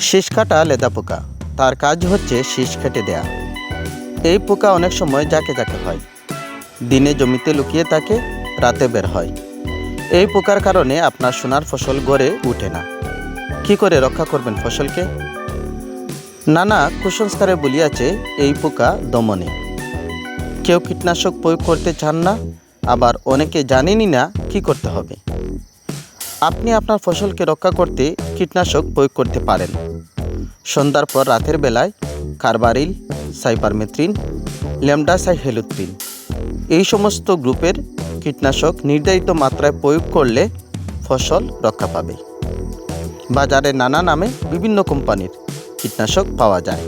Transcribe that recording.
শীষ কাটা লেদা পোকা। তার কাজ হচ্ছে শীষ কেটে দেয়া। এই পোকা অনেক সময় যাকে যাকে হয়। দিনে জমিতে লুকিয়ে থাকে রাতে বের হয়। এই পোকার কারণে আপনার সোনার ফসল গড়ে ওঠে না। কি করে রক্ষা করবেন ফসলকে? নানা কুসংস্কারে বলিয়াছে, এই পোকা দমনে। কেউ কীটনাশক প্রয়োগ করতে চান না, আবার অনেকে জানেনই না কি করতে হবে। আপনি আপনার ফসলকে রক্ষা করতে কীটনাশক প্রয়োগ করতে পারেন। সন্ধ্যার পর রাতের বেলায় কার্বারিল, সাইপারমেথ্রিন ল্যামডাসাই হেলুথ্রিন এই সমস্ত গ্রুপের কীটনাশক নির্ধারিত মাত্রায় প্রয়োগ করলে ফসল রক্ষা পাবে। বাজারে নানা নামে বিভিন্ন কোম্পানির কীটনাশক পাওয়া যায়।